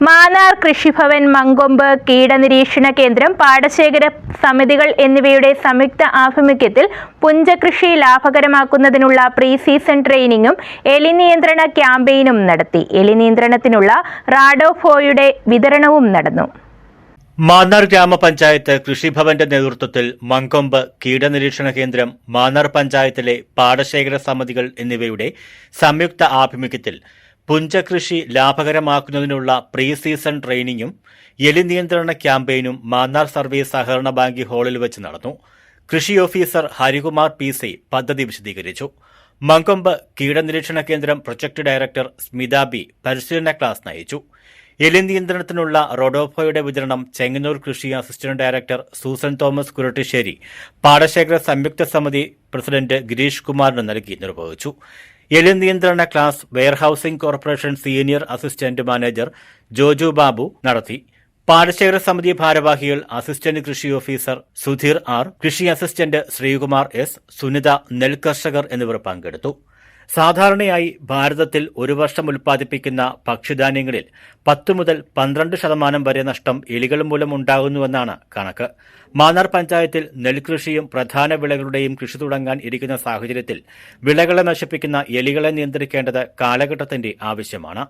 മാന്നാർ കൃഷിഭവൻ മങ്കൊമ്പ് കീടനിരീക്ഷണ കേന്ദ്രം പാടശേഖര സമിതികൾ എന്നിവയുടെ സംയുക്ത ആഭിമുഖ്യത്തിൽ പുഞ്ചകൃഷി ലാഭകരമാക്കുന്നതിനുള്ള പ്രീ സീസൺ ട്രെയിനിങ്ങും എലി നിയന്ത്രണ ക്യാമ്പയിനും നടത്തി. എലി നിയന്ത്രണത്തിനുള്ള റാഡോഫോയുടെ വിതരണവും നടന്നു. മാന്നാർ ഗ്രാമപഞ്ചായത്ത് കൃഷിഭവന്റെ നേതൃത്വത്തിൽ മങ്കൊമ്പ് കീടനിരീക്ഷണ കേന്ദ്രം മാന്നാർ പഞ്ചായത്തിലെ പാടശേഖര സമിതികൾ എന്നിവയുടെ സംയുക്ത ആഭിമുഖ്യത്തിൽ പുഞ്ചകൃഷി ലാഭകരമാക്കുന്നതിനുള്ള പ്രീ സീസൺ ട്രെയിനിങ്ങും എലി നിയന്ത്രണ ക്യാമ്പയിനും മാന്നാർ സർവീസ് സഹകരണ ബാങ്ക് ഹാളിൽ വെച്ച് നടന്നു. കൃഷി ഓഫീസർ ഹരികുമാർ പി സി പദ്ധതി വിശദീകരിച്ചു. മങ്കൊമ്പ് കീടനിരീക്ഷണ കേന്ദ്രം പ്രൊജക്ട് ഡയറക്ടർ സ്മിത ബി പരിശീലന ക്ലാസ് നയിച്ചു. എലി നിയന്ത്രണത്തിനുള്ള റോഡോഫോയുടെ വിതരണം ചെങ്ങന്നൂർ കൃഷി assistant director Susan Thomas Kurattissery പാടശേഖര സംയുക്ത സമിതി പ്രസിഡന്റ് ഗിരീഷ് കുമാറിന് നൽകി നിർവഹിച്ചു. എലി നിയന്ത്രണ class warehousing corporation senior assistant manager Joju Babu നടത്തി. പാടശേഖര സമിതി ഭാരവാഹികൾ അസിസ്റ്റന്റ് കൃഷി ഓഫീസർ സുധീർ ആർ കൃഷി അസിസ്റ്റന്റ് ശ്രീകുമാർ എസ് സുനിത നെൽകർഷകർ എന്നിവർ പങ്കെടുത്തു. സാധാരണയായി ഭാരതത്തിൽ ഒരു വർഷം ഉൽപ്പാദിപ്പിക്കുന്ന ഭക്ഷ്യധാന്യങ്ങളിൽ പത്ത് മുതൽ പന്ത്രണ്ട് ശതമാനം വരെ നഷ്ടം എലികൾ മൂലം ഉണ്ടാകുന്നുവെന്നാണ് കണക്ക്. മാന്നാർ പഞ്ചായത്തിൽ നെൽകൃഷിയും പ്രധാന വിളകളുടെയും കൃഷി തുടങ്ങാൻ ഇരിക്കുന്ന സാഹചര്യത്തിൽ വിളകളെ നശിപ്പിക്കുന്ന എലികളെ നിയന്ത്രിക്കേണ്ടത് കാലഘട്ടത്തിന്റെ ആവശ്യമാണ്.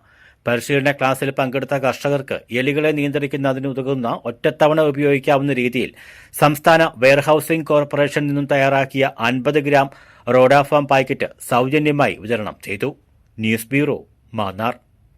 പരിശീലന ക്ലാസ്സിൽ പങ്കെടുത്ത കർഷകർക്ക് എലികളെ നിയന്ത്രിക്കുന്നതിന് ഉതകുന്ന ഒറ്റത്തവണ ഉപയോഗിക്കാവുന്ന രീതിയിൽ സംസ്ഥാന വെയർഹൌസിംഗ് കോർപ്പറേഷനിൽ നിന്നും തയ്യാറാക്കിയ അൻപത് ഗ്രാം റോഡാഫാം പാക്കറ്റ് സൗജന്യമായി വിതരണം ചെയ്തു. News bureau Mannar.